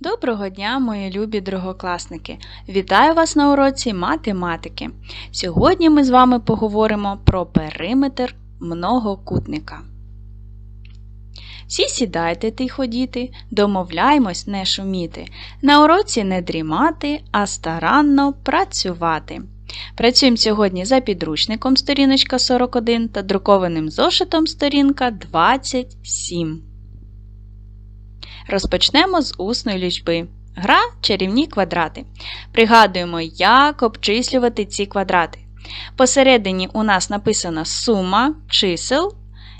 Доброго дня, мої любі другокласники! Вітаю вас на уроці математики. Сьогодні ми з вами поговоримо про периметр многокутника. Всі сідайте тихо, діти, домовляймось не шуміти, на уроці не дрімати, а старанно працювати. Працюємо сьогодні за підручником сторіночка 41 та друкованим зошитом сторінка 27. Розпочнемо з усної лічби. Гра чарівні квадрати. Пригадуємо, як обчислювати ці квадрати. Посередині у нас написана сума чисел,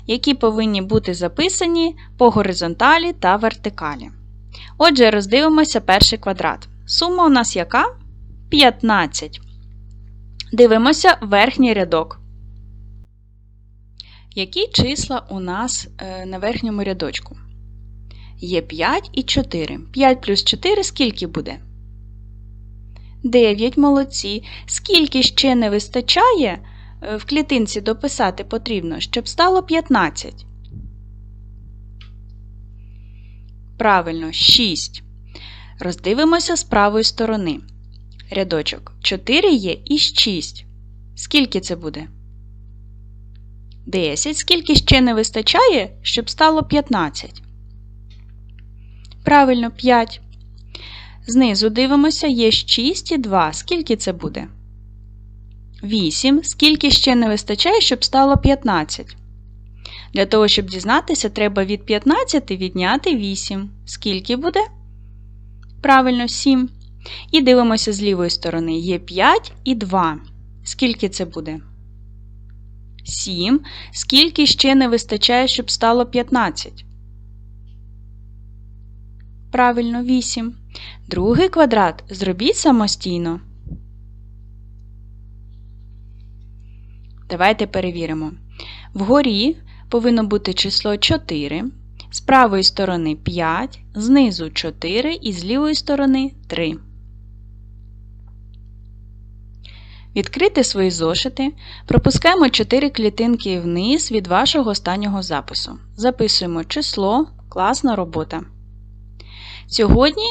які повинні бути записані по горизонталі та вертикалі. Отже, роздивимося перший квадрат. Сума у нас яка? 15. Дивимося верхній рядок. Які числа у нас е, на верхньому рядочку? Є 5 і 4. 5 плюс 4 скільки буде? 9 молодці. Скільки ще не вистачає, е, в клітинці дописати потрібно, щоб стало 15. Правильно, 6. Роздивимося з правої сторони. Рядочок 4 є і 6. Скільки це буде? 10. Скільки ще не вистачає, щоб стало 15? Правильно, 5. Знизу дивимося, є 6 і 2. Скільки це буде? 8. Скільки ще не вистачає, щоб стало 15? Для того, щоб дізнатися, треба від 15 відняти 8. Скільки буде? Правильно, 7. І дивимося з лівої сторони. Є 5 і 2. Скільки це буде? 7. Скільки ще не вистачає, щоб стало 15? Правильно, 8. Другий квадрат зробіть самостійно. Давайте перевіримо. Вгорі повинно бути число 4, з правої сторони 5, знизу 4 і з лівої сторони 3. Відкрити свої зошити. Пропускаємо 4 клітинки вниз від вашого останнього запису. Записуємо число, класна робота. Сьогодні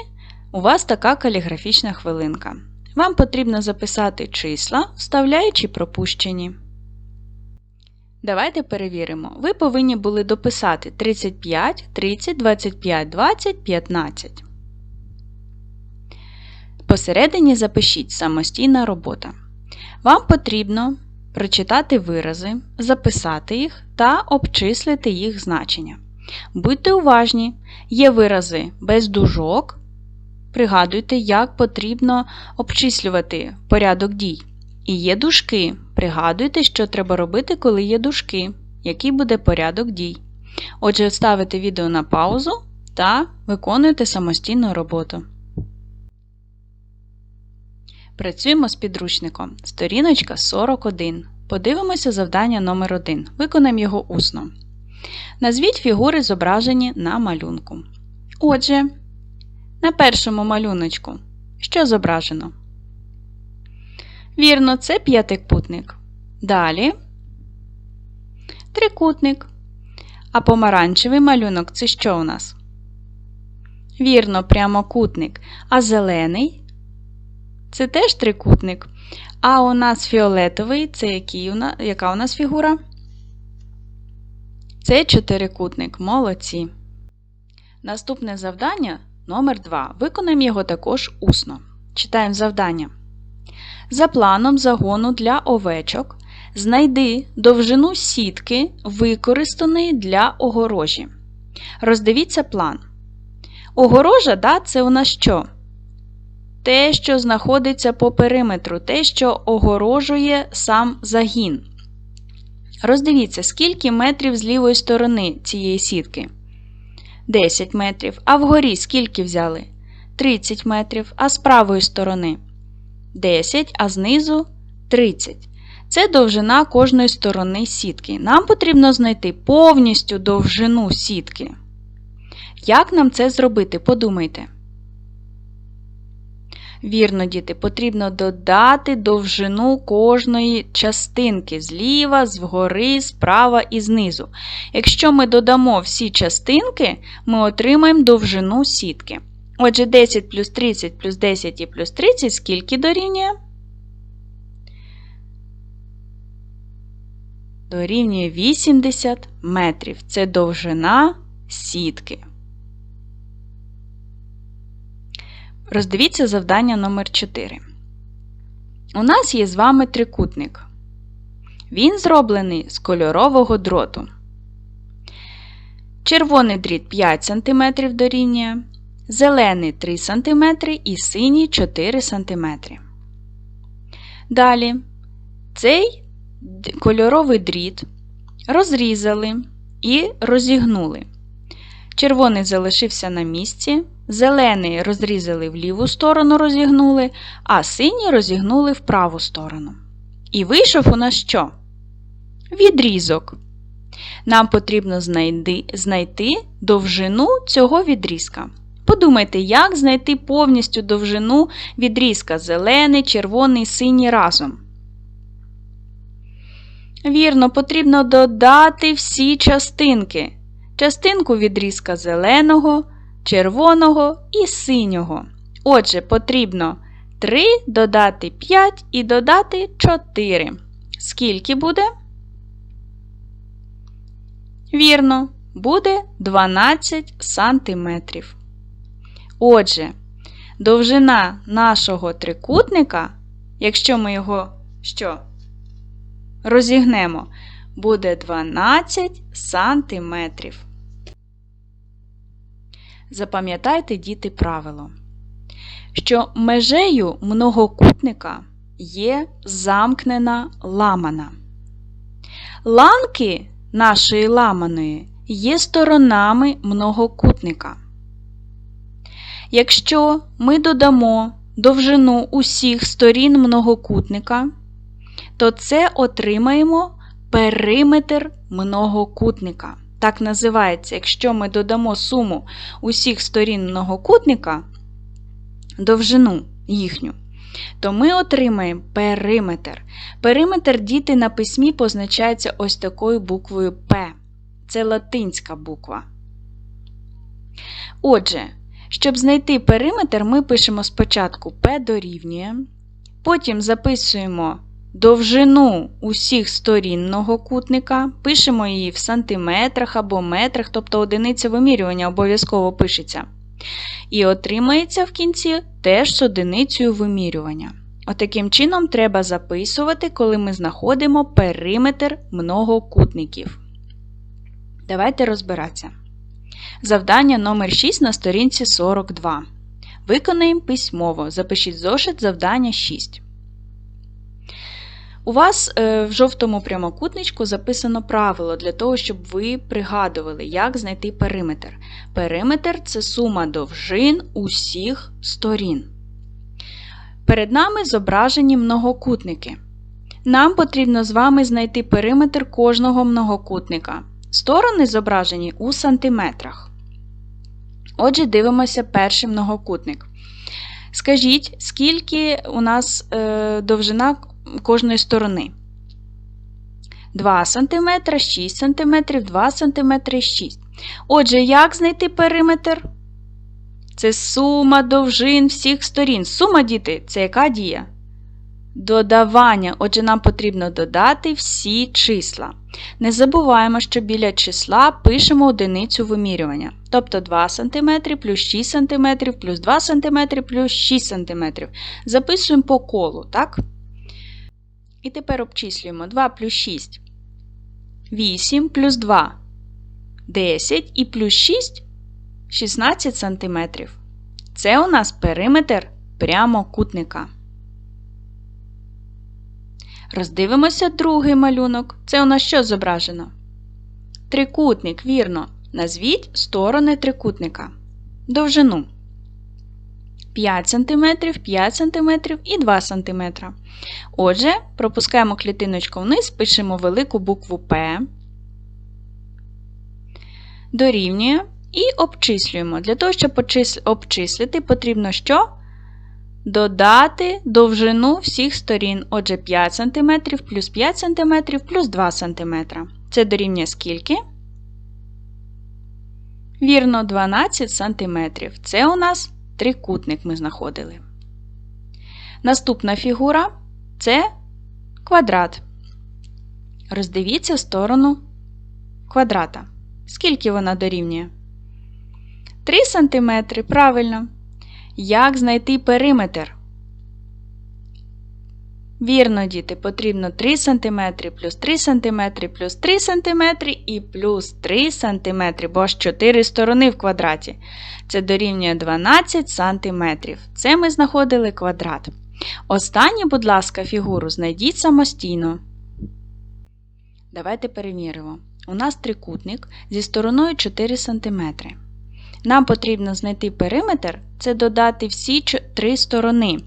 у вас така каліграфічна хвилинка. Вам потрібно записати числа, вставляючи пропущені. Давайте перевіримо. Ви повинні були дописати 35, 30, 25, 20, 15. Посередині запишіть самостійна робота. Вам потрібно прочитати вирази, записати їх та обчислити їх значення. Будьте уважні, є вирази без дужок. Пригадуйте, як потрібно обчислювати порядок дій. І є дужки. Пригадуйте, що треба робити, коли є дужки, який буде порядок дій. Отже, ставите відео на паузу та виконуйте самостійну роботу. Працюємо з підручником. Сторіночка 41. Подивимося завдання номер 1 Виконаємо його усно. Назвіть фігури, зображені на малюнку. Отже, на першому малюночку що зображено? Вірно, це п'ятикутник. Далі трикутник. А помаранчевий малюнок це що у нас? Вірно, прямокутник. А зелений це теж трикутник. А у нас фіолетовий це який яка у нас фігура? Це чотирикутник. Молодці. Наступне завдання номер 2 Виконаємо його також усно. Читаємо завдання. За планом загону для овечок знайди довжину сітки, використаної для огорожі. Роздивіться план. Огорожа да, це у нас що? Те, що знаходиться по периметру, те, що огорожує сам загін. Роздивіться, скільки метрів з лівої сторони цієї сітки. 10 метрів. А вгорі скільки взяли? 30 метрів. А з правої сторони 10, а знизу 30. Це довжина кожної сторони сітки. Нам потрібно знайти повністю довжину сітки. Як нам це зробити? Подумайте. Вірно, діти, потрібно додати довжину кожної частинки зліва, згори, справа і знизу. Якщо ми додамо всі частинки, ми отримаємо довжину сітки. Отже, 10 плюс 30 плюс 10 і плюс 30 скільки дорівнює? Дорівнює 80 метрів. Це довжина сітки. Роздивіться завдання номер 4. У нас є з вами трикутник. Він зроблений з кольорового дроту. Червоний дріт 5 см дорівнює, зелений 3 см і синій 4 см. Далі цей кольоровий дріт розрізали і розігнули. Червоний залишився на місці, зелений розрізали в ліву сторону, розігнули, а синій розігнули в праву сторону. І вийшов у нас що? Відрізок. Нам потрібно знайти, знайти довжину цього відрізка. Подумайте, як знайти повністю довжину відрізка зелений, червоний, синій разом. Вірно, потрібно додати всі частинки. Частинку відрізка зеленого, червоного і синього. Отже, потрібно 3 додати 5 і додати 4. Скільки буде? Вірно, буде 12 сантиметрів. Отже, довжина нашого трикутника, якщо ми його що? розігнемо, буде 12 сантиметрів. Запам'ятайте, діти, правило, що межею многокутника є замкнена ламана. Ланки нашої ламаної є сторонами многокутника. Якщо ми додамо довжину усіх сторін многокутника, то це отримаємо периметр многокутника. Так називається, якщо ми додамо суму усіх сторін многокутника, довжину їхню, то ми отримаємо периметр. Периметр діти на письмі позначається ось такою буквою П. Це латинська буква. Отже, щоб знайти периметр, ми пишемо спочатку P дорівнює, потім записуємо довжину усіх сторін многокутника, пишемо її в сантиметрах або метрах, тобто одиниця вимірювання обов'язково пишеться. І отримається в кінці теж з одиницею вимірювання. Отаким чином треба записувати, коли ми знаходимо периметр многокутників. Давайте розбиратися. Завдання номер 6 на сторінці 42. Виконаємо письмово. Запишіть зошит завдання 6. У вас е, в жовтому прямокутничку записано правило для того, щоб ви пригадували, як знайти периметр. Периметр це сума довжин усіх сторін. Перед нами зображені многокутники. Нам потрібно з вами знайти периметр кожного многокутника. Сторони зображені у сантиметрах. Отже, дивимося перший многокутник. Скажіть, скільки у нас е, довжина кожної сторони. 2 см, 6 см, 2 см 6 Отже, як знайти периметр? Це сума довжин всіх сторін. Сума, діти, це яка дія? Додавання. Отже, нам потрібно додати всі числа. Не забуваємо, що біля числа пишемо одиницю вимірювання. Тобто 2 см плюс 6 см плюс 2 см плюс 6 см. Записуємо по колу, так? І тепер обчислюємо 2 плюс 6. 8 плюс 2 10 і плюс 6 16 см. Це у нас периметр прямокутника. Роздивимося другий малюнок. Це у нас що зображено? Трикутник, вірно. Назвіть сторони трикутника. Довжину 5 см, 5 см і 2 см. Отже, пропускаємо клітиночку вниз, пишемо велику букву П, дорівнює і обчислюємо. Для того, щоб обчислити, потрібно що? Додати довжину всіх сторін. Отже, 5 см плюс 5 см плюс 2 см. Це дорівнює скільки? Вірно, 12 см. Це у нас трикутник ми знаходили. Наступна фігура це квадрат. Роздивіться сторону квадрата. Скільки вона дорівнює? 3 см. Правильно. Як знайти периметр? Вірно, діти, потрібно 3 см плюс 3 см плюс 3 см і плюс 3 см, бо ж 4 сторони в квадраті. Це дорівнює 12 см. Це ми знаходили квадрат. Останню, будь ласка, фігуру знайдіть самостійно. Давайте перевіримо. У нас трикутник зі стороною 4 см. Нам потрібно знайти периметр це додати всі три сторони.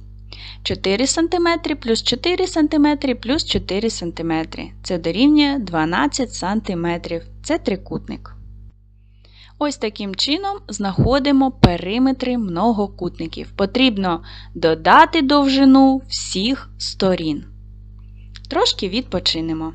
4 см плюс 4 см плюс 4 см. Це дорівнює 12 см. Це трикутник. Ось таким чином знаходимо периметри многокутників. Потрібно додати довжину всіх сторін. Трошки відпочинемо.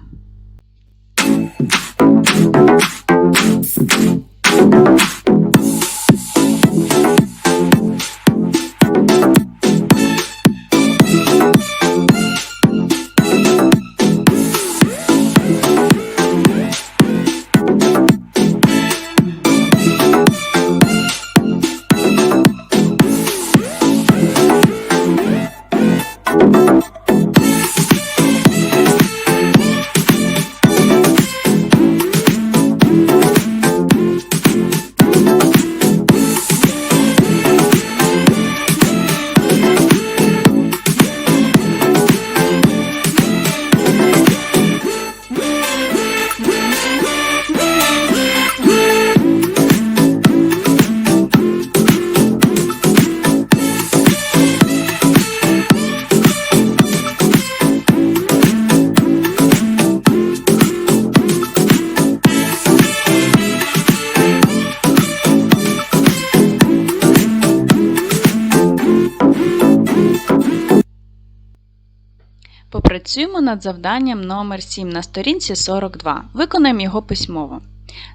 Попрацюємо над завданням номер 7 на сторінці 42. Виконаємо його письмово.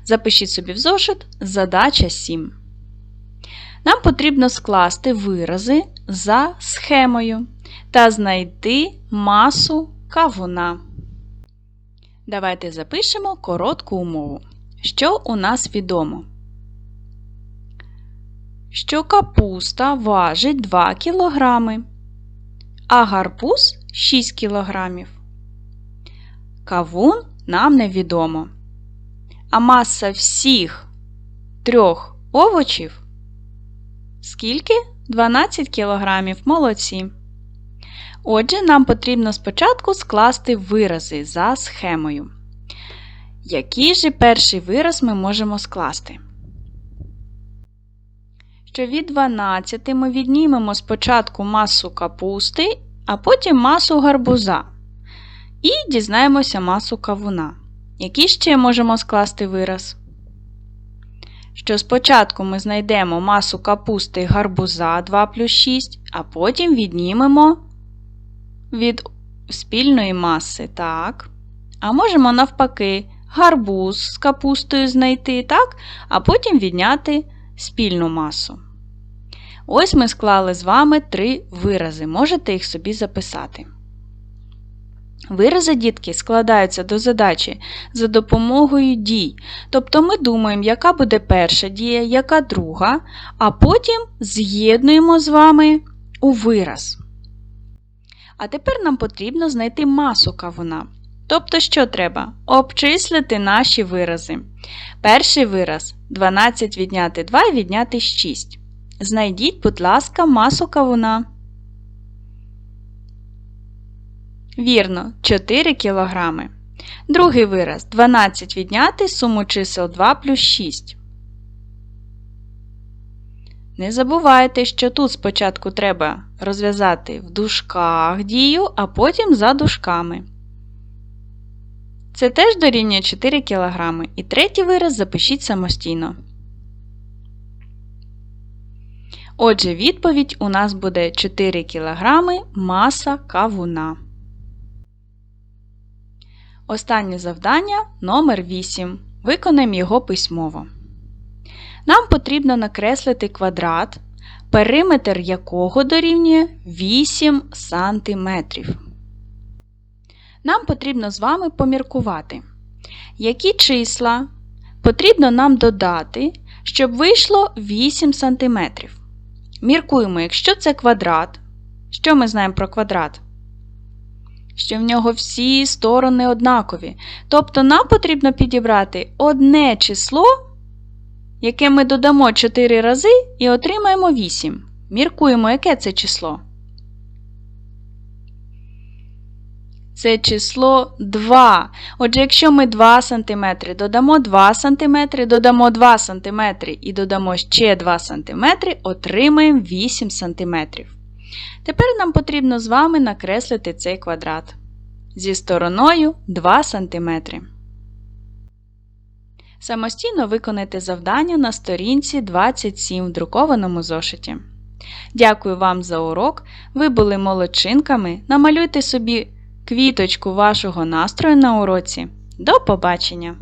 Запишіть собі в зошит задача 7. Нам потрібно скласти вирази за схемою та знайти масу кавуна. Давайте запишемо коротку умову. Що у нас відомо? Що капуста важить 2 кг, а гарбуз 6 кг. Кавун нам невідомо. А маса всіх трьох овочів скільки? 12 кг. Молодці. Отже, нам потрібно спочатку скласти вирази за схемою. Який же перший вираз ми можемо скласти? Що від 12 ми віднімемо спочатку масу капусти а потім масу гарбуза. І дізнаємося масу кавуна. Який ще можемо скласти вираз? Що спочатку ми знайдемо масу капусти гарбуза 2 плюс 6, а потім віднімемо від спільної маси. так? А можемо навпаки гарбуз з капустою знайти, так? а потім відняти спільну масу. Ось ми склали з вами три вирази. Можете їх собі записати. Вирази, дітки, складаються до задачі за допомогою дій. Тобто ми думаємо, яка буде перша дія, яка друга, а потім з'єднуємо з вами у вираз. А тепер нам потрібно знайти масу кавуна. Тобто, що треба? Обчислити наші вирази. Перший вираз 12 відняти 2 і відняти 6. Знайдіть, будь ласка, масу кавуна. Вірно, 4 кілограми. Другий вираз 12 відняти суму чисел 2 плюс 6. Не забувайте, що тут спочатку треба розв'язати в дужках дію, а потім за дужками. Це теж дорівнює 4 кг. І третій вираз запишіть самостійно. Отже, відповідь у нас буде 4 кг маса кавуна. Останнє завдання номер 8. Виконаємо його письмово. Нам потрібно накреслити квадрат, периметр якого дорівнює 8 см. Нам потрібно з вами поміркувати, які числа потрібно нам додати, щоб вийшло 8 см. Міркуємо, якщо це квадрат. Що ми знаємо про квадрат? Що в нього всі сторони однакові. Тобто нам потрібно підібрати одне число, яке ми додамо 4 рази і отримаємо 8. Міркуємо, яке це число. Це число 2. Отже, якщо ми 2 см додамо 2 см, додамо 2 см і додамо ще 2 см, отримаємо 8 см. Тепер нам потрібно з вами накреслити цей квадрат зі стороною 2 см. Самостійно виконайте завдання на сторінці 27 в друкованому зошиті. Дякую вам за урок. Ви були молодчинками. Намалюйте собі квіточку вашого настрою на уроці. До побачення!